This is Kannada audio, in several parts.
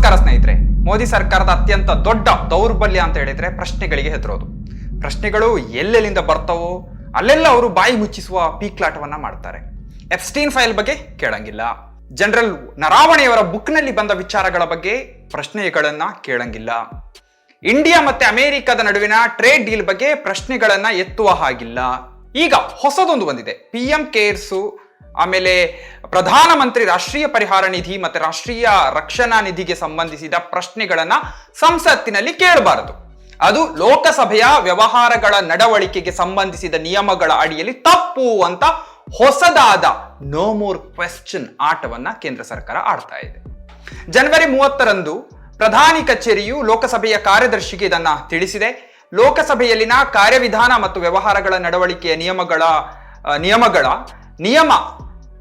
ನಮಸ್ಕಾರ ಸ್ನೇಹಿತರೆ, ಮೋದಿ ಸರ್ಕಾರದ ಅತ್ಯಂತ ದೊಡ್ಡ ದೌರ್ಬಲ್ಯ ಅಂತ ಹೇಳಿದ್ರೆ ಪ್ರಶ್ನೆಗಳಿಗೆ ಹೆದರೋದು. ಪ್ರಶ್ನೆಗಳು ಎಲ್ಲೆಲ್ಲಿಂದ ಬರ್ತವೋ ಅಲ್ಲೆಲ್ಲ ಅವರು ಬಾಯಿ ಮುಚ್ಚಿಸುವ ಪೀಕ್ಲಾಟವನ್ನ ಮಾಡ್ತಾರೆ. ಎಫ್ಸ್ಟೀನ್ ಫೈಲ್ ಬಗ್ಗೆ ಕೇಳಂಗಿಲ್ಲ. ಜನರಲ್ ನರಾವಣೆಯವರ ಬುಕ್ನಲ್ಲಿ ಬಂದ ವಿಚಾರಗಳ ಬಗ್ಗೆ ಪ್ರಶ್ನೆಗಳನ್ನ ಕೇಳಂಗಿಲ್ಲ. ಇಂಡಿಯಾ ಮತ್ತೆ ಅಮೆರಿಕದ ನಡುವಿನ ಟ್ರೇಡ್ ಡೀಲ್ ಬಗ್ಗೆ ಪ್ರಶ್ನೆಗಳನ್ನ ಎತ್ತುವ ಹಾಗಿಲ್ಲ. ಈಗ ಹೊಸದೊಂದು ಬಂದಿದೆ. ಪಿ ಎಂ ಕೇರ್ಸು ಆಮೇಲೆ ಪ್ರಧಾನಮಂತ್ರಿ ರಾಷ್ಟ್ರೀಯ ಪರಿಹಾರ ನಿಧಿ ಮತ್ತು ರಾಷ್ಟ್ರೀಯ ರಕ್ಷಣಾ ನಿಧಿಗೆ ಸಂಬಂಧಿಸಿದ ಪ್ರಶ್ನೆಗಳನ್ನ ಸಂಸತ್ತಿನಲ್ಲಿ ಕೇಳಬಾರದು. ಅದು ಲೋಕಸಭೆಯ ವ್ಯವಹಾರಗಳ ನಡವಳಿಕೆಗೆ ಸಂಬಂಧಿಸಿದ ನಿಯಮಗಳ ಅಡಿಯಲ್ಲಿ ತಪ್ಪು ಅಂತ ಹೊಸದಾದ ನೋ ಮೋರ್ ಕ್ವೆಶ್ಚನ್ ಆಟವನ್ನ ಕೇಂದ್ರ ಸರ್ಕಾರ ಆಡ್ತಾ ಇದೆ. ಜನವರಿ ಮೂವತ್ತರಂದು ಪ್ರಧಾನಿ ಕಚೇರಿಯು ಲೋಕಸಭೆಯ ಕಾರ್ಯದರ್ಶಿಗೆ ಇದನ್ನ ತಿಳಿಸಿದೆ. ಲೋಕಸಭೆಯಲ್ಲಿನ ಕಾರ್ಯವಿಧಾನ ಮತ್ತು ವ್ಯವಹಾರಗಳ ನಡವಳಿಕೆಯ ನಿಯಮಗಳ ನಿಯಮಗಳ ನಿಯಮ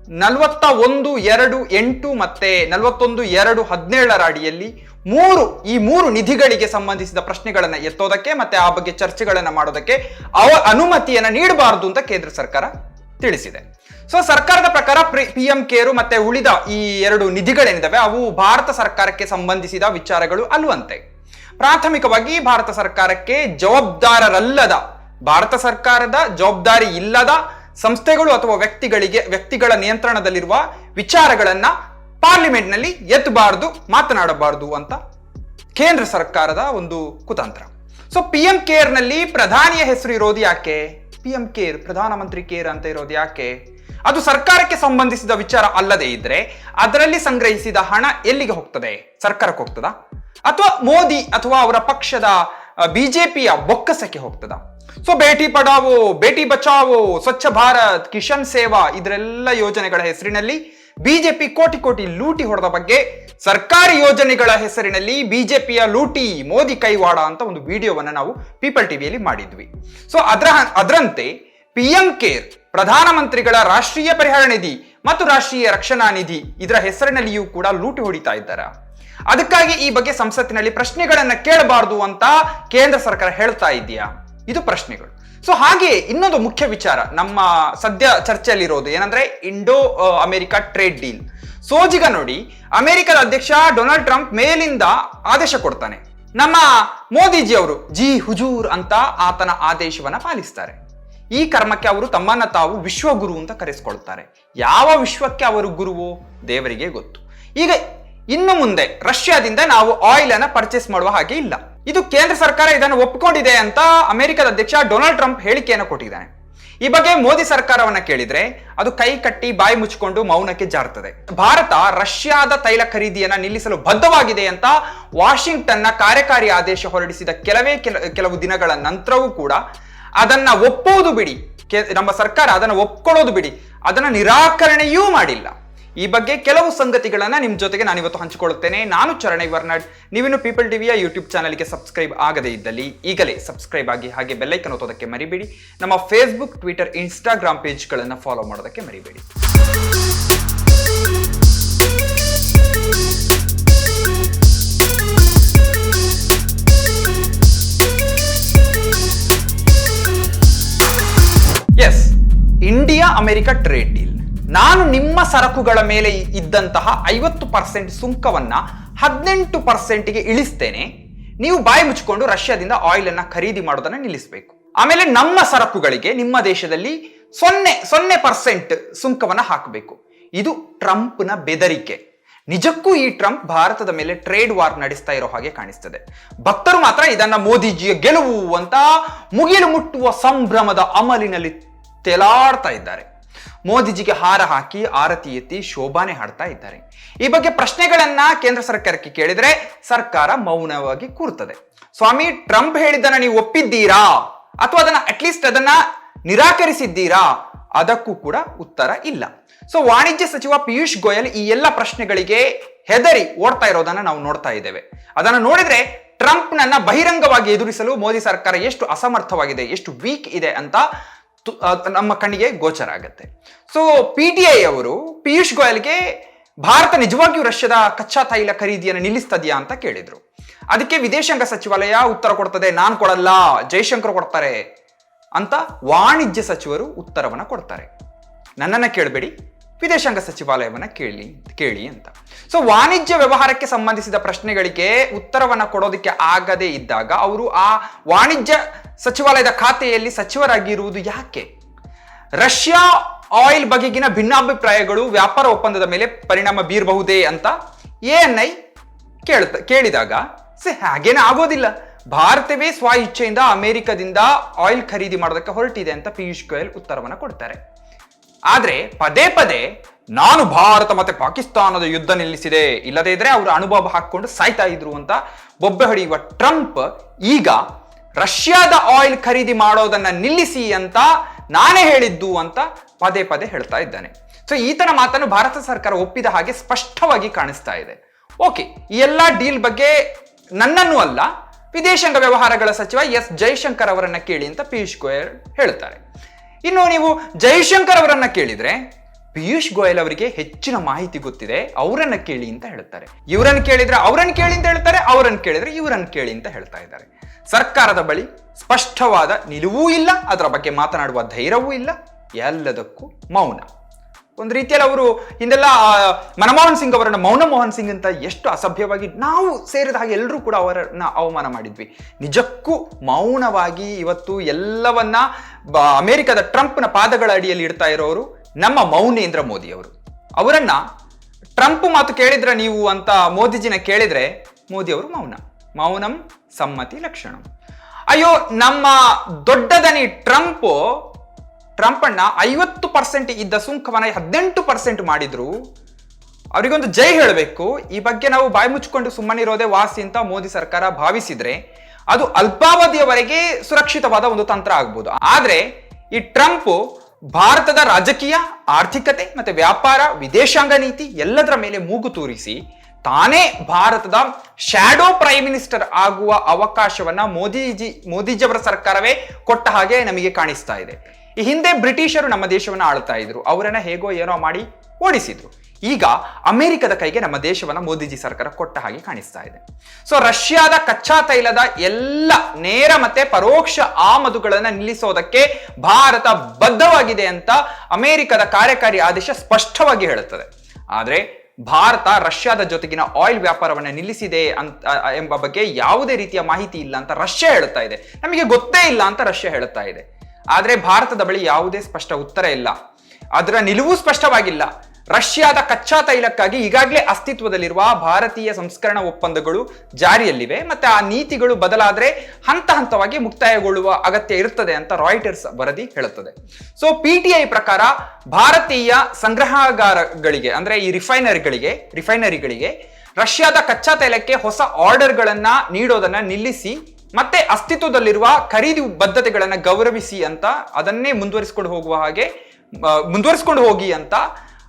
ನಲವತ್ತ ಒಂದು ಎರಡು, ಎಂಟು ಮತ್ತೆ ನಲವತ್ತೊಂದು, ಎರಡು, ಹದಿನೇಳರ ಅಡಿಯಲ್ಲಿ ಮೂರು, ಈ ಮೂರು ನಿಧಿಗಳಿಗೆ ಸಂಬಂಧಿಸಿದ ಪ್ರಶ್ನೆಗಳನ್ನ ಎತ್ತೋದಕ್ಕೆ ಮತ್ತೆ ಆ ಬಗ್ಗೆ ಚರ್ಚೆಗಳನ್ನ ಮಾಡೋದಕ್ಕೆ ಅವ ಅನುಮತಿಯನ್ನ ನೀಡಬಾರದು ಅಂತ ಕೇಂದ್ರ ಸರ್ಕಾರ ತಿಳಿಸಿದೆ. ಸೊ ಸರ್ಕಾರದ ಪ್ರಕಾರ ಪಿ ಎಂ ಕೇರು ಮತ್ತೆ ಉಳಿದ ಈ ಎರಡು ನಿಧಿಗಳೇನಿದಾವೆ, ಅವು ಭಾರತ ಸರ್ಕಾರಕ್ಕೆ ಸಂಬಂಧಿಸಿದ ವಿಚಾರಗಳು ಅಲ್ವಂತೆ. ಪ್ರಾಥಮಿಕವಾಗಿ ಭಾರತ ಸರ್ಕಾರಕ್ಕೆ ಜವಾಬ್ದಾರರಲ್ಲದ, ಭಾರತ ಸರ್ಕಾರದ ಜವಾಬ್ದಾರಿ ಇಲ್ಲದ ಸಂಸ್ಥೆಗಳು ಅಥವಾ ವ್ಯಕ್ತಿಗಳಿಗೆ, ವ್ಯಕ್ತಿಗಳ ನಿಯಂತ್ರಣದಲ್ಲಿರುವ ವಿಚಾರಗಳನ್ನ ಪಾರ್ಲಿಮೆಂಟ್ನಲ್ಲಿ ಎತ್ತಬಾರದು, ಮಾತನಾಡಬಾರದು ಅಂತ ಕೇಂದ್ರ ಸರ್ಕಾರದ ಒಂದು ಕುತಂತ್ರ. ಸೊ ಪಿ ಎಂ ಕೇರ್ನಲ್ಲಿ ಪ್ರಧಾನಿಯ ಹೆಸರು ಇರೋದು ಯಾಕೆ? ಪಿ ಎಂ ಕೇರ್ ಪ್ರಧಾನಮಂತ್ರಿ ಕೇರ್ ಅಂತ ಇರೋದು ಯಾಕೆ? ಅದು ಸರ್ಕಾರಕ್ಕೆ ಸಂಬಂಧಿಸಿದ ವಿಚಾರ ಅಲ್ಲದೆ ಇದ್ರೆ ಅದರಲ್ಲಿ ಸಂಗ್ರಹಿಸಿದ ಹಣ ಎಲ್ಲಿಗೆ ಹೋಗ್ತದೆ? ಸರ್ಕಾರಕ್ಕೆ ಹೋಗ್ತದಾ? ಅಥವಾ ಮೋದಿ ಅಥವಾ ಅವರ ಪಕ್ಷದ ಬಿಜೆಪಿಯ ಬೊಕ್ಕಸಕ್ಕೆ ಹೋಗ್ತದ? ಸೊ ಬೇಟಿ ಪಡಾವೋ ಬೇಟಿ ಬಚಾವೋ ಸ್ವಚ್ಛ ಭಾರತ್ ಕಿಶನ್ ಸೇವಾ ಇದರೆಲ್ಲ ಯೋಜನೆಗಳ ಹೆಸರಿನಲ್ಲಿ ಬಿಜೆಪಿ ಕೋಟಿ ಕೋಟಿ ಲೂಟಿ ಹೊಡೆದ ಬಗ್ಗೆ ಸರ್ಕಾರಿ ಯೋಜನೆಗಳ ಹೆಸರಿನಲ್ಲಿ ಬಿಜೆಪಿಯ ಲೂಟಿ ಮೋದಿ ಕೈವಾಡ ಅಂತ ಒಂದು ವಿಡಿಯೋವನ್ನ ನಾವು ಪೀಪಲ್ ಟಿವಿಯಲ್ಲಿ ಮಾಡಿದ್ವಿ. ಸೊ ಅದರ ಅದರಂತೆ ಪಿ ಎಂ ಕೇರ್ ಪ್ರಧಾನಮಂತ್ರಿಗಳ ರಾಷ್ಟ್ರೀಯ ಪರಿಹಾರ ನಿಧಿ ಮತ್ತು ರಾಷ್ಟ್ರೀಯ ರಕ್ಷಣಾ ನಿಧಿ ಇದರ ಹೆಸರಿನಲ್ಲಿಯೂ ಕೂಡ ಲೂಟಿ ಹೊಡಿತಾ ಇದ್ದಾರೆ? ಅದಕ್ಕಾಗಿ ಈ ಬಗ್ಗೆ ಸಂಸತ್ತಿನಲ್ಲಿ ಪ್ರಶ್ನೆಗಳನ್ನ ಕೇಳಬಾರದು ಅಂತ ಕೇಂದ್ರ ಸರ್ಕಾರ ಹೇಳ್ತಾ ಇದೆಯಾ ಇದು ಪ್ರಶ್ನೆಗಳು. ಸೊ ಹಾಗೆ ಇನ್ನೊಂದು ಮುಖ್ಯ ವಿಚಾರ ನಮ್ಮ ಸದ್ಯ ಚರ್ಚೆಯಲ್ಲಿರೋದು ಏನಂದ್ರೆ ಇಂಡೋ ಅಮೆರಿಕ ಟ್ರೇಡ್ ಡೀಲ್ ಸೋಜಿಗ ನೋಡಿ, ಅಮೆರಿಕದ ಅಧ್ಯಕ್ಷ ಡೊನಾಲ್ಡ್ ಟ್ರಂಪ್ ಮೇಲಿಂದ ಆದೇಶ ಕೊಡ್ತಾನೆ. ನಮ್ಮ ಮೋದಿಜಿ ಅವರು ಜಿ ಹುಜೂರ್ ಅಂತ ಆತನ ಆದೇಶವನ್ನ ಪಾಲಿಸ್ತಾರೆ. ಈ ಕರ್ಮಕ್ಕೆ ಅವರು ತಮ್ಮನ್ನ ತಾವು ವಿಶ್ವಗುರು ಅಂತ ಕರೆಸ್ಕೊಳ್ತಾರೆ. ಯಾವ ವಿಶ್ವಕ್ಕೆ ಅವರು ಗುರುವೋ ದೇವರಿಗೆ ಗೊತ್ತು. ಈಗ ಇನ್ನು ಮುಂದೆ ರಷ್ಯಾದಿಂದ ನಾವು ಆಯಿಲ್ ಅನ್ನ ಪರ್ಚೇಸ್ ಮಾಡುವ ಹಾಗೆ ಇಲ್ಲ. ಇದು ಕೇಂದ್ರ ಸರ್ಕಾರ ಇದನ್ನು ಒಪ್ಪಿಕೊಂಡಿದೆ ಅಂತ ಅಮೆರಿಕದ ಅಧ್ಯಕ್ಷ ಡೊನಾಲ್ಡ್ ಟ್ರಂಪ್ ಹೇಳಿಕೆಯನ್ನು ಕೊಟ್ಟಿದ್ದಾನೆ. ಈ ಬಗ್ಗೆ ಮೋದಿ ಸರ್ಕಾರವನ್ನ ಕೇಳಿದ್ರೆ ಅದು ಕೈ ಕಟ್ಟಿ ಬಾಯಿ ಮುಚ್ಚಿಕೊಂಡು ಮೌನಕ್ಕೆ ಜಾರ್ತದೆ ಭಾರತ ರಷ್ಯಾದ ತೈಲ ಖರೀದಿಯನ್ನ ನಿಲ್ಲಿಸಲು ಬದ್ಧವಾಗಿದೆ ಅಂತ ವಾಷಿಂಗ್ಟನ್ನ ಕಾರ್ಯಕಾರಿ ಆದೇಶ ಹೊರಡಿಸಿದ ಕೆಲವೇ ಕೆಲ, ಕೆಲವು ದಿನಗಳ ನಂತರವೂ ಕೂಡ ಅದನ್ನ ಒಪ್ಪುವುದು ಬಿಡಿ. ನಮ್ಮ ಸರ್ಕಾರ ಅದನ್ನ ಒಪ್ಕೊಳ್ಳೋದು ಬಿಡಿ. ಅದನ್ನ ನಿರಾಕರಣೆಯೂ ಮಾಡಿಲ್ಲ. ಈ ಬಗ್ಗೆ ಕೆಲವು ಸಂಗತಿಗಳನ್ನು ನಿಮ್ಮ ಜೊತೆಗೆ ನಾನು ಇವತ್ತು ಹಂಚಿಕೊಳ್ಳುತ್ತೇನೆ. ನಾನು ಚರಣೈ ವರ್ನಾಡ್. ನೀವಿನ್ನು ಪೀಪಲ್ ಟಿವಿಯ ಯೂಟ್ಯೂಬ್ ಚಾನಲ್ಗೆ ಸಬ್ಸ್ಕ್ರೈಬ್ ಆಗದೇ ಇದ್ದಲ್ಲಿ ಈಗಲೇ ಸಬ್ಸ್ಕ್ರೈಬ್ ಆಗಿ ಹಾಗೆ ಬೆಲ್ಲೈಕನ್ ಓದೋದಕ್ಕೆ ಮರಿಬೇಡಿ. ನಮ್ಮ ಫೇಸ್ಬುಕ್ ಟ್ವಿಟರ್ ಇನ್ಸ್ಟಾಗ್ರಾಮ್ ಪೇಜ್ಗಳನ್ನು ಫಾಲೋ ಮಾಡೋದಕ್ಕೆ ಮರಿಬೇಡಿ. ಎಸ್ ಇಂಡಿಯಾ ಅಮೆರಿಕ ಟ್ರೇಡ್ ಡೀಲ್ ನಾನು ನಿಮ್ಮ ಸರಕುಗಳ ಮೇಲೆ ಇದ್ದಂತಹ ಐವತ್ತು ಪರ್ಸೆಂಟ್ ಸುಂಕವನ್ನ ಹದಿನೆಂಟು ಪರ್ಸೆಂಟ್ಗೆ ಇಳಿಸ್ತೇನೆ. ನೀವು ಬಾಯಿ ಮುಚ್ಚಿಕೊಂಡು ರಷ್ಯಾದಿಂದ ಆಯಿಲ್ ಅನ್ನ ಖರೀದಿ ಮಾಡೋದನ್ನ ನಿಲ್ಲಿಸಬೇಕು. ಆಮೇಲೆ ನಮ್ಮ ಸರಕುಗಳಿಗೆ ನಿಮ್ಮ ದೇಶದಲ್ಲಿ ಸೊನ್ನೆ ಸೊನ್ನೆ ಪರ್ಸೆಂಟ್ ಸುಂಕವನ್ನ ಹಾಕಬೇಕು. ಇದು ಟ್ರಂಪ್ನ ಬೆದರಿಕೆ. ನಿಜಕ್ಕೂ ಈ ಟ್ರಂಪ್ ಭಾರತದ ಮೇಲೆ ಟ್ರೇಡ್ ವಾರ್ ನಡೆಸ್ತಾ ಇರೋ ಹಾಗೆ ಕಾಣಿಸ್ತದೆ. ಭಕ್ತರು ಮಾತ್ರ ಇದನ್ನ ಮೋದಿಜಿಯ ಗೆಲುವು ಅಂತ ಮುಗಿಲು ಮುಟ್ಟುವ ಸಂಭ್ರಮದ ಅಮಲಿನಲ್ಲಿ ತೆಲಾಡ್ತಾ ಇದ್ದಾರೆ. ಮೋದಿಜಿಗೆ ಹಾರ ಹಾಕಿ ಆರತಿ ಎತ್ತಿ ಶೋಭಾನೆ ಹಾಡ್ತಾ ಇದ್ದಾರೆ. ಈ ಬಗ್ಗೆ ಪ್ರಶ್ನೆಗಳನ್ನ ಕೇಂದ್ರ ಸರ್ಕಾರಕ್ಕೆ ಕೇಳಿದ್ರೆ ಸರ್ಕಾರ ಮೌನವಾಗಿ ಕೂರ್ತದೆ. ಸ್ವಾಮಿ, ಟ್ರಂಪ್ ಹೇಳಿದ್ದನ್ನ ನೀವು ಒಪ್ಪಿದ್ದೀರಾ? ಅಥವಾ ಅದನ್ನ ಅಟ್ಲೀಸ್ಟ್ ಅದನ್ನ ನಿರಾಕರಿಸಿದ್ದೀರಾ? ಅದಕ್ಕೂ ಕೂಡ ಉತ್ತರ ಇಲ್ಲ. ಸೊ ವಾಣಿಜ್ಯ ಸಚಿವ ಪಿಯೂಷ್ ಗೋಯಲ್ ಈ ಎಲ್ಲ ಪ್ರಶ್ನೆಗಳಿಗೆ ಹೆದರಿ ಓಡ್ತಾ ಇರೋದನ್ನ ನಾವು ನೋಡ್ತಾ ಇದ್ದೇವೆ. ಅದನ್ನ ನೋಡಿದ್ರೆ ಟ್ರಂಪ್ನನ್ನ ಬಹಿರಂಗವಾಗಿ ಎದುರಿಸಲು ಮೋದಿ ಸರ್ಕಾರ ಎಷ್ಟು ಅಸಮರ್ಥವಾಗಿದೆ, ಎಷ್ಟು ವೀಕ್ ಇದೆ ಅಂತ ನಮ್ಮ ಕಣ್ಣಿಗೆ ಗೋಚರ ಆಗುತ್ತೆ. ಸೊ ಪಿ ಟಿ ಐ ಅವರು ಪಿಯೂಷ್ ಗೋಯಲ್ಗೆ, ಭಾರತ ನಿಜವಾಗಿಯೂ ರಷ್ಯಾದ ಕಚ್ಚಾ ತೈಲ ಖರೀದಿಯನ್ನು ನಿಲ್ಲಿಸ್ತದೆಯಾ? ಅಂತ ಕೇಳಿದ್ರು. ಅದಕ್ಕೆ ವಿದೇಶಾಂಗ ಸಚಿವಾಲಯ ಉತ್ತರ ಕೊಡ್ತದೆ, ನಾನು ಕೊಡಲ್ಲ, ಜೈಶಂಕರ್ ಕೊಡ್ತಾರೆ ಅಂತ ವಾಣಿಜ್ಯ ಸಚಿವರು ಉತ್ತರವನ್ನು ಕೊಡ್ತಾರೆ. ನನ್ನನ್ನು ಕೇಳಬೇಡಿ ವಿದೇಶಾಂಗ ಸಚಿವಾಲಯವನ್ನ ಕೇಳಿ ಕೇಳಿ ಅಂತ. ಸೊ ವಾಣಿಜ್ಯ ವ್ಯವಹಾರಕ್ಕೆ ಸಂಬಂಧಿಸಿದ ಪ್ರಶ್ನೆಗಳಿಗೆ ಉತ್ತರವನ್ನ ಕೊಡೋದಕ್ಕೆ ಆಗದೇ ಇದ್ದಾಗ ಅವರು ಆ ವಾಣಿಜ್ಯ ಸಚಿವಾಲಯದ ಖಾತೆಯಲ್ಲಿ ಸಚಿವರಾಗಿರುವುದು ಯಾಕೆ? ರಷ್ಯಾ ಆಯಿಲ್ ಬಗೆಗಿನ ಭಿನ್ನಾಭಿಪ್ರಾಯಗಳು ವ್ಯಾಪಾರ ಒಪ್ಪಂದದ ಮೇಲೆ ಪರಿಣಾಮ ಬೀರಬಹುದೇ ಅಂತ ಎಎನ್ಐ ಕೇಳ್ತ, ಕೇಳಿದಾಗ ಸೆ, ಹಾಗೇನೇ ಆಗೋದಿಲ್ಲ. ಭಾರತವೇ ಸ್ವ ಇಚ್ಛೆಯಿಂದ ಅಮೆರಿಕದಿಂದ ಆಯಿಲ್ ಖರೀದಿ ಮಾಡೋದಕ್ಕೆ ಹೊರಟಿದೆ ಅಂತ ಪಿಯೂಷ್ ಗೋಯಲ್ ಉತ್ತರವನ್ನ ಕೊಡ್ತಾರೆ. ಆದ್ರೆ ಪದೇ ಪದೇ ನಾನು ಭಾರತ ಮತ್ತೆ ಪಾಕಿಸ್ತಾನದ ಯುದ್ಧ ನಿಲ್ಲಿಸಿದೆ. ಇಲ್ಲದೇ ಇದ್ರೆ ಅವರು ಅನುಭವ ಹಾಕೊಂಡು ಸಾಯ್ತಾ ಇದ್ರು ಅಂತ ಬೊಬ್ಬೆ ಹೊಡೆಯುವ ಟ್ರಂಪ್ ಈಗ ರಷ್ಯಾದ ಆಯಿಲ್ ಖರೀದಿ ಮಾಡೋದನ್ನ ನಿಲ್ಲಿಸಿ ಅಂತ ನಾನೇ ಹೇಳಿದ್ದು ಅಂತ ಪದೇ ಪದೇ ಹೇಳ್ತಾ ಇದ್ದಾನೆ. ಸೊ ಈತನ ಮಾತನ್ನು ಭಾರತ ಸರ್ಕಾರ ಒಪ್ಪಿದ ಹಾಗೆ ಸ್ಪಷ್ಟವಾಗಿ ಕಾಣಿಸ್ತಾ ಇದೆ. ಓಕೆ ಈ ಎಲ್ಲಾ ಡೀಲ್ ಬಗ್ಗೆ ನನ್ನನ್ನು ಅಲ್ಲ, ವಿದೇಶಾಂಗ ವ್ಯವಹಾರಗಳ ಸಚಿವ ಎಸ್. ಜೈಶಂಕರ್ ಅವರನ್ನ ಕೇಳಿ ಅಂತ ಪಿಯೂಷ್ ಗೋಯಲ್ ಹೇಳ್ತಾರೆ. ಇನ್ನು ನೀವು ಜೈಶಂಕರ್ ಅವರನ್ನ ಕೇಳಿದ್ರೆ, ಪಿಯೂಷ್ ಗೋಯಲ್ ಅವರಿಗೆ ಹೆಚ್ಚಿನ ಮಾಹಿತಿ ಗೊತ್ತಿದೆ, ಅವರನ್ನ ಕೇಳಿ ಅಂತ ಹೇಳ್ತಾರೆ. ಇವರನ್ನ ಕೇಳಿದ್ರೆ ಅವರನ್ನ ಕೇಳಿ ಅಂತ ಹೇಳ್ತಾರೆ, ಅವರನ್ನ ಕೇಳಿದ್ರೆ ಇವರನ್ನ ಕೇಳಿ ಅಂತ ಹೇಳ್ತಾ ಇದ್ದಾರೆ. ಸರ್ಕಾರದ ಬಳಿ ಸ್ಪಷ್ಟವಾದ ನಿಲುವೂ ಇಲ್ಲ, ಅದರ ಬಗ್ಗೆ ಮಾತನಾಡುವ ಧೈರ್ಯವೂ ಇಲ್ಲ, ಎಲ್ಲದಕ್ಕೂ ಮೌನ. ಒಂದು ರೀತಿಯಲ್ಲಿ ಅವರು ಹಿಂದೆಲ್ಲ ಮನಮೋಹನ್ ಸಿಂಗ್ ಅವರನ್ನ ಮೌನ ಮೋಹನ್ ಸಿಂಗ್ ಅಂತ ಎಷ್ಟು ಅಸಭ್ಯವಾಗಿ ನಾವು ಸೇರಿದ ಹಾಗೆ ಎಲ್ಲರೂ ಕೂಡ ಅವರನ್ನ ಅವಮಾನ ಮಾಡಿದ್ವಿ. ನಿಜಕ್ಕೂ ಮೌನವಾಗಿ ಇವತ್ತು ಎಲ್ಲವನ್ನ ಅಮೆರಿಕದ ಟ್ರಂಪ್ನ ಪಾದಗಳ ಅಡಿಯಲ್ಲಿ ಇಡ್ತಾ ಇರೋರು ನಮ್ಮ ಮೌನೇಂದ್ರ ಮೋದಿ ಅವರು ಅವರನ್ನ ಟ್ರಂಪ್ ಮಾತು ಕೇಳಿದ್ರ ನೀವು ಅಂತ ಮೋದಿಜಿನ ಕೇಳಿದ್ರೆ ಮೋದಿ ಅವರು ಮೌನ. ಮೌನಂ ಸಮ್ಮತಿ ಲಕ್ಷಣಂ. ಅಯ್ಯೋ, ನಮ್ಮ ದೊಡ್ಡದನಿ ಟ್ರಂಪ್ ಟ್ರಂಪ್ ಅಣ್ಣ ಐವತ್ತು ಪರ್ಸೆಂಟ್ ಇದ್ದ ಸುಂಕವನ್ನ ಹದಿನೆಂಟು ಪರ್ಸೆಂಟ್ ಮಾಡಿದ್ರು. ಅವರಿಗೊಂದು ಜೈ ಹೇಳಬೇಕು. ಈ ಬಗ್ಗೆ ನಾವು ಬಾಯಿ ಮುಚ್ಕೊಂಡು ಸುಮ್ಮನಿರೋದೇ ವಾಸಿ ಅಂತ ಮೋದಿ ಸರ್ಕಾರ ಭಾವಿಸಿದ್ರೆ ಅದು ಅಲ್ಪಾವಧಿಯವರೆಗೆ ಸುರಕ್ಷಿತವಾದ ಒಂದು ತಂತ್ರ ಆಗ್ಬೋದು. ಆದ್ರೆ ಈ ಟ್ರಂಪ್ ಭಾರತದ ರಾಜಕೀಯ, ಆರ್ಥಿಕತೆ ಮತ್ತೆ ವ್ಯಾಪಾರ, ವಿದೇಶಾಂಗ ನೀತಿ ಎಲ್ಲದರ ಮೇಲೆ ಮೂಗು ತೂರಿಸಿ ತಾನೇ ಭಾರತದ ಶ್ಯಾಡೋ ಪ್ರೈಮ್ ಮಿನಿಸ್ಟರ್ ಆಗುವ ಅವಕಾಶವನ್ನ ಮೋದಿಜಿ ಮೋದಿಜಿಯವರ ಸರ್ಕಾರವೇ ಕೊಟ್ಟ ಹಾಗೆ ನಮಗೆ ಕಾಣಿಸ್ತಾ ಇದೆ. ಈ ಹಿಂದೆ ಬ್ರಿಟಿಷರು ನಮ್ಮ ದೇಶವನ್ನ ಆಳ್ತಾ ಇದ್ರು. ಅವರನ್ನ ಹೇಗೋ ಏನೋ ಮಾಡಿ ಓಡಿಸಿದ್ರು. ಈಗ ಅಮೆರಿಕದ ಕೈಗೆ ನಮ್ಮ ದೇಶವನ್ನ ಮೋದಿಜಿ ಸರ್ಕಾರ ಕೊಟ್ಟ ಹಾಗೆ ಕಾಣಿಸ್ತಾ ಇದೆ. ಸೊ ರಷ್ಯಾದ ಕಚ್ಚಾ ತೈಲದ ಎಲ್ಲ ನೇರ ಮತ್ತೆ ಪರೋಕ್ಷ ಆಮದುಗಳನ್ನು ನಿಲ್ಲಿಸೋದಕ್ಕೆ ಭಾರತ ಬದ್ಧವಾಗಿದೆ ಅಂತ ಅಮೆರಿಕದ ಕಾರ್ಯಕಾರಿ ಆದೇಶ ಸ್ಪಷ್ಟವಾಗಿ ಹೇಳುತ್ತದೆ. ಆದರೆ ಭಾರತ ರಷ್ಯಾದ ಜೊತೆಗಿನ ಆಯಿಲ್ ವ್ಯಾಪಾರವನ್ನ ನಿಲ್ಲಿಸಿದೆ ಅಂತ ಎಂಬ ಬಗ್ಗೆ ಯಾವುದೇ ರೀತಿಯ ಮಾಹಿತಿ ಇಲ್ಲ ಅಂತ ರಷ್ಯಾ ಹೇಳುತ್ತಾ ಇದೆ. ನಮಗೆ ಗೊತ್ತೇ ಇಲ್ಲ ಅಂತ ರಷ್ಯಾ ಹೇಳುತ್ತಾ ಇದೆ. ಆದ್ರೆ ಭಾರತದ ಬಳಿ ಯಾವುದೇ ಸ್ಪಷ್ಟ ಉತ್ತರ ಇಲ್ಲ. ಅದರ ನಿಲುವು ಸ್ಪಷ್ಟವಾಗಿಲ್ಲ. ರಷ್ಯಾದ ಕಚ್ಚಾ ತೈಲಕ್ಕಾಗಿ ಈಗಾಗಲೇ ಅಸ್ತಿತ್ವದಲ್ಲಿರುವ ಭಾರತೀಯ ಸಂಸ್ಕರಣಾ ಒಪ್ಪಂದಗಳು ಜಾರಿಯಲ್ಲಿವೆ ಮತ್ತೆ ಆ ನೀತಿಗಳು ಬದಲಾದರೆ ಹಂತ ಹಂತವಾಗಿ ಮುಕ್ತಾಯಗೊಳ್ಳುವ ಅಗತ್ಯ ಇರುತ್ತದೆ ಅಂತ ರಾಯ್ಟರ್ಸ್ ವರದಿ ಹೇಳುತ್ತದೆ. ಸೊ ಪಿ ಟಿ ಐ ಪ್ರಕಾರ ಭಾರತೀಯ ಸಂಗ್ರಹಗಾರಗಳಿಗೆ ಅಂದ್ರೆ ಈ ರಿಫೈನರಿಗಳಿಗೆ ರಿಫೈನರಿಗಳಿಗೆ ರಷ್ಯಾದ ಕಚ್ಚಾ ತೈಲಕ್ಕೆ ಹೊಸ ಆರ್ಡರ್ಗಳನ್ನ ನೀಡೋದನ್ನ ನಿಲ್ಲಿಸಿ ಮತ್ತೆ ಅಸ್ತಿತ್ವದಲ್ಲಿರುವ ಖರೀದಿ ಬದ್ಧತೆಗಳನ್ನ ಗೌರವಿಸಿ ಅಂತ ಅದನ್ನೇ ಮುಂದುವರಿಸಿಕೊಂಡು ಹೋಗುವ ಹಾಗೆ ಮುಂದುವರಿಸಿಕೊಂಡು ಹೋಗಿ ಅಂತ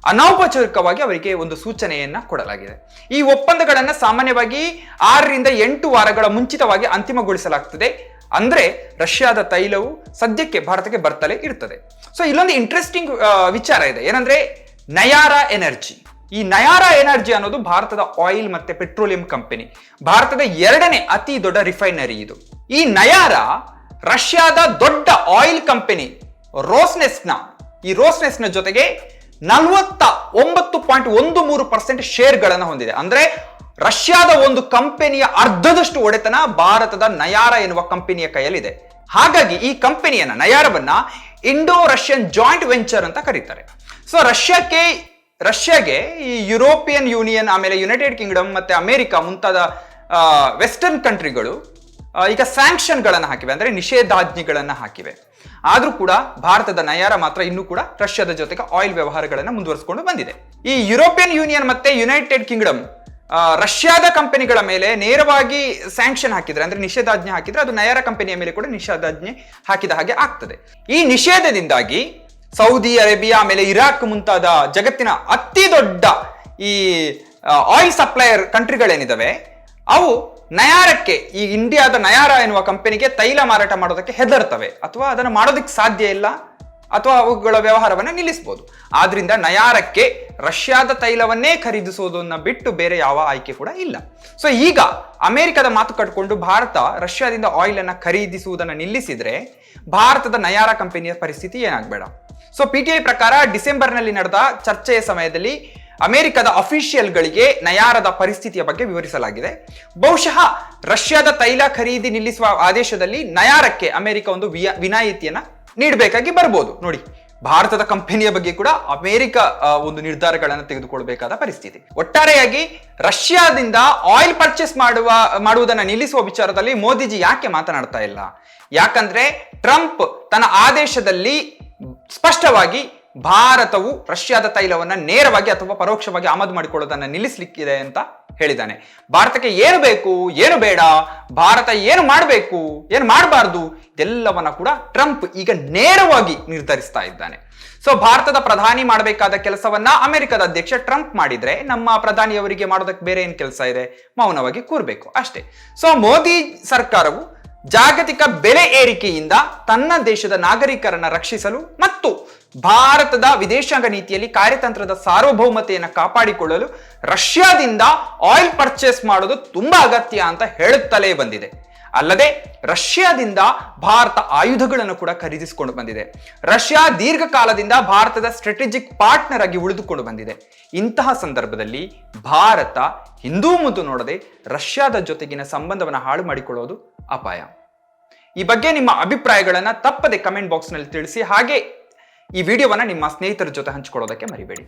ಅನೌಪಚಾರಿಕವಾಗಿ ಅವರಿಗೆ ಒಂದು ಸೂಚನೆಯನ್ನ ಕೊಡಲಾಗಿದೆ. ಈ ಒಪ್ಪಂದಗಳನ್ನ ಸಾಮಾನ್ಯವಾಗಿ ಆರರಿಂದ ಎಂಟು ವಾರಗಳ ಮುಂಚಿತವಾಗಿ ಅಂತಿಮಗೊಳಿಸಲಾಗ್ತದೆ. ಅಂದ್ರೆ ರಷ್ಯಾದ ತೈಲವು ಸದ್ಯಕ್ಕೆ ಭಾರತಕ್ಕೆ ಬರ್ತಲೇ ಇರ್ತದೆ. ಸೊ ಇಲ್ಲೊಂದು ಇಂಟ್ರೆಸ್ಟಿಂಗ್ ವಿಚಾರ ಇದೆ. ಏನಂದ್ರೆ ನಯಾರ ಎನರ್ಜಿ. ಈ ನಯಾರಾ ಎನರ್ಜಿ ಅನ್ನೋದು ಭಾರತದ ಆಯಿಲ್ ಮತ್ತೆ ಪೆಟ್ರೋಲಿಯಂ ಕಂಪನಿ ಭಾರತದ ಎರಡನೇ ಅತಿ ದೊಡ್ಡ ರಿಫೈನರಿ ಇದು. ಈ ನಯಾರಾ ರಷ್ಯಾದ ದೊಡ್ಡ ಆಯಿಲ್ ಕಂಪನಿ ರೋಸ್ನೆಸ್ನ ಈ ರೋಸ್ನೆಸ್ನ ಜೊತೆಗೆ ನಲವತ್ತ ಒಂಬತ್ತು ಪಾಯಿಂಟ್ ಒಂದು ಮೂರು ಪರ್ಸೆಂಟ್ ಶೇರ್ಗಳನ್ನು ಹೊಂದಿದೆ. ಅಂದ್ರೆ ರಷ್ಯಾದ ಒಂದು ಕಂಪನಿಯ ಅರ್ಧದಷ್ಟು ಒಡೆತನ ಭಾರತದ ನಯಾರ ಎನ್ನುವ ಕಂಪನಿಯ ಕೈಯಲ್ಲಿದೆ. ಹಾಗಾಗಿ ಈ ಕಂಪನಿಯನ್ನ ನಯಾರವನ್ನ ಇಂಡೋ ರಷ್ಯನ್ ಜಾಯಿಂಟ್ ವೆಂಚರ್ ಅಂತ ಕರೀತಾರೆ. ಸೊ ರಷ್ಯಾಕ್ಕೆ ರಷ್ಯಾಗೆ ಈ ಯುರೋಪಿಯನ್ ಯೂನಿಯನ್, ಆಮೇಲೆ ಯುನೈಟೆಡ್ ಕಿಂಗ್ಡಮ್ ಮತ್ತೆ ಅಮೇರಿಕಾ ಮುಂತಾದ ವೆಸ್ಟರ್ನ್ ಕಂಟ್ರಿಗಳು ಈಗ ಸ್ಯಾಂಕ್ಷನ್ಗಳನ್ನು ಹಾಕಿವೆ, ಅಂದ್ರೆ ನಿಷೇಧಾಜ್ಞೆಗಳನ್ನು ಹಾಕಿವೆ. ಆದರೂ ಕೂಡ ಭಾರತದ ನಯಾರ ಮಾತ್ರ ಇನ್ನೂ ಕೂಡ ರಷ್ಯಾದ ಜೊತೆಗೆ ಆಯಿಲ್ ವ್ಯವಹಾರಗಳನ್ನು ಮುಂದುವರಿಸಿಕೊಂಡು ಬಂದಿದೆ. ಈ ಯುರೋಪಿಯನ್ ಯೂನಿಯನ್ ಮತ್ತೆ ಯುನೈಟೆಡ್ ಕಿಂಗ್ಡಮ್ ರಷ್ಯಾದ ಕಂಪನಿಗಳ ಮೇಲೆ ನೇರವಾಗಿ ಸ್ಯಾಂಕ್ಷನ್ ಹಾಕಿದ್ರೆ, ಅಂದ್ರೆ ನಿಷೇಧಾಜ್ಞೆ ಹಾಕಿದ್ರೆ ಅದು ನಯಾರ ಕಂಪನಿಯ ಮೇಲೆ ಕೂಡ ನಿಷೇಧಾಜ್ಞೆ ಹಾಕಿದ ಹಾಗೆ ಆಗ್ತದೆ. ಈ ನಿಷೇಧದಿಂದಾಗಿ ಸೌದಿ ಅರೇಬಿಯಾ ಆಮೇಲೆ ಇರಾಕ್ ಮುಂತಾದ ಜಗತ್ತಿನ ಅತಿ ದೊಡ್ಡ ಈ ಆಯಿಲ್ ಸಪ್ಲೈಯರ್ ಕಂಟ್ರಿಗಳೇನಿದಾವೆ, ಅವು ನಯಾರಕ್ಕೆ, ಈ ಇಂಡಿಯಾದ ನಯಾರ ಎನ್ನುವ ಕಂಪನಿಗೆ ತೈಲ ಮಾರಾಟ ಮಾಡೋದಕ್ಕೆ ಹೆದರ್ತವೆ. ಅಥವಾ ಅದನ್ನು ಮಾಡೋದಕ್ಕೆ ಸಾಧ್ಯ ಇಲ್ಲ. ಅಥವಾ ಅವುಗಳ ವ್ಯವಹಾರವನ್ನು ನಿಲ್ಲಿಸಬಹುದು ಆದ್ರಿಂದ ನಯಾರಕ್ಕೆ ರಷ್ಯಾದ ತೈಲವನ್ನೇ ಖರೀದಿಸುವುದನ್ನು ಬಿಟ್ಟು ಬೇರೆ ಯಾವ ಆಯ್ಕೆ ಕೂಡ ಇಲ್ಲ. ಸೊ ಈಗ ಅಮೆರಿಕದ ಮಾತು ಕಟ್ಕೊಂಡು ಭಾರತ ರಷ್ಯಾದಿಂದ ಆಯಿಲ್ ಅನ್ನ ಖರೀದಿಸುವುದನ್ನ ನಿಲ್ಲಿಸಿದ್ರೆ ಭಾರತದ ನಯಾರ ಕಂಪನಿಯ ಪರಿಸ್ಥಿತಿ ಏನಾಗಬೇಡ. ಸೊ ಪಿಟಿಐ ಪ್ರಕಾರ ಡಿಸೆಂಬರ್ನಲ್ಲಿ ನಡೆದ ಚರ್ಚೆಯ ಸಮಯದಲ್ಲಿ ಅಮೆರಿಕದ ಅಫಿಷಿಯಲ್ಗಳಿಗೆ ನಯಾರದ ಪರಿಸ್ಥಿತಿಯ ಬಗ್ಗೆ ವಿವರಿಸಲಾಗಿದೆ. ಬಹುಶಃ ರಷ್ಯಾದ ತೈಲ ಖರೀದಿ ನಿಲ್ಲಿಸುವ ಆದೇಶದಲ್ಲಿ ನಯಾರಕ್ಕೆ ಅಮೆರಿಕ ಒಂದು ವಿನಾಯಿತಿಯನ್ನ ನೀಡಬೇಕಾಗಿ ಬರ್ಬೋದು. ನೋಡಿ, ಭಾರತದ ಕಂಪನಿಯ ಬಗ್ಗೆ ಕೂಡ ಅಮೆರಿಕ ಒಂದು ನಿರ್ಧಾರಗಳನ್ನು ತೆಗೆದುಕೊಳ್ಳಬೇಕಾದ ಪರಿಸ್ಥಿತಿ. ಒಟ್ಟಾರೆಯಾಗಿ ರಷ್ಯಾದಿಂದ ಆಯಿಲ್ ಪರ್ಚೇಸ್ ಮಾಡುವ, ಮಾಡುವುದನ್ನು ನಿಲ್ಲಿಸುವ ವಿಚಾರದಲ್ಲಿ ಮೋದಿಜಿ ಯಾಕೆ ಮಾತನಾಡ್ತಾ ಇಲ್ಲ? ಯಾಕಂದ್ರೆ ಟ್ರಂಪ್ ತನ್ನ ಆದೇಶದಲ್ಲಿ ಸ್ಪಷ್ಟವಾಗಿ ಭಾರತವು ರಷ್ಯಾದ ತೈಲವನ್ನ ನೇರವಾಗಿ ಅಥವಾ ಪರೋಕ್ಷವಾಗಿ ಆಮದು ಮಾಡಿಕೊಳ್ಳೋದನ್ನ ನಿಲ್ಲಿಸಲಿಕ್ಕಿದೆ ಅಂತ ಹೇಳಿದ್ದಾನೆ. ಭಾರತಕ್ಕೆ ಏನು ಬೇಕು, ಏನು ಬೇಡ, ಭಾರತ ಏನು ಮಾಡಬೇಕು, ಏನು ಮಾಡಬಾರ್ದು ಇದೆಲ್ಲವನ್ನ ಕೂಡ ಟ್ರಂಪ್ ಈಗ ನೇರವಾಗಿ ನಿರ್ಧರಿಸ್ತಾ ಇದ್ದಾನೆ. ಸೊ ಭಾರತದ ಪ್ರಧಾನಿ ಮಾಡಬೇಕಾದ ಕೆಲಸವನ್ನ ಅಮೆರಿಕದ ಅಧ್ಯಕ್ಷ ಟ್ರಂಪ್ ಮಾಡಿದ್ರೆ ನಮ್ಮ ಪ್ರಧಾನಿಯವರಿಗೆ ಮಾಡೋದಕ್ಕೆ ಬೇರೆ ಏನ್ ಕೆಲಸ ಇದೆ? ಮೌನವಾಗಿ ಕೂರ್ಬೇಕು, ಅಷ್ಟೇ. ಸೊ ಮೋದಿ ಸರ್ಕಾರವು ಜಾಗತಿಕ ಬೆಲೆ ಏರಿಕೆಯಿಂದ ತನ್ನ ದೇಶದ ನಾಗರಿಕರನ್ನ ರಕ್ಷಿಸಲು ಮತ್ತು ಭಾರತದ ವಿದೇಶಾಂಗ ನೀತಿಯಲ್ಲಿ ಕಾರ್ಯತಂತ್ರದ ಸಾರ್ವಭೌಮತೆಯನ್ನು ಕಾಪಾಡಿಕೊಳ್ಳಲು ರಷ್ಯಾದಿಂದ ಆಯಿಲ್ ಪರ್ಚೇಸ್ ಮಾಡೋದು ತುಂಬಾ ಅಗತ್ಯ ಅಂತ ಹೇಳುತ್ತಲೇ ಬಂದಿದೆ. ಅಲ್ಲದೆ ರಷ್ಯಾದಿಂದ ಭಾರತ ಆಯುಧಗಳನ್ನು ಕೂಡ ಖರೀದಿಸಿಕೊಂಡು ಬಂದಿದೆ. ರಷ್ಯಾ ದೀರ್ಘಕಾಲದಿಂದ ಭಾರತದ ಸ್ಟ್ರಾಟಜಿಕ್ ಪಾರ್ಟ್ನರ್ ಆಗಿ ಉಳಿದುಕೊಂಡು ಬಂದಿದೆ. ಇಂತಹ ಸಂದರ್ಭದಲ್ಲಿ ಭಾರತ ಹಿಂದೂ ಮುಂದೆ ನೋಡದೆ ರಷ್ಯಾದ ಜೊತೆಗಿನ ಸಂಬಂಧವನ್ನು ಹಾಳು ಮಾಡಿಕೊಳ್ಳೋದು ಅಪಾಯ. ಈ ಬಗ್ಗೆ ನಿಮ್ಮ ಅಭಿಪ್ರಾಯಗಳನ್ನು ತಪ್ಪದೆ ಕಮೆಂಟ್ ಬಾಕ್ಸ್ನಲ್ಲಿ ತಿಳಿಸಿ, ಹಾಗೆ ಈ ವಿಡಿಯೋವನ್ನು ನಿಮ್ಮ ಸ್ನೇಹಿತರ ಜೊತೆ ಹಂಚಿಕೊಳ್ಳೋದಕ್ಕೆ ಮರಿಬೇಡಿ.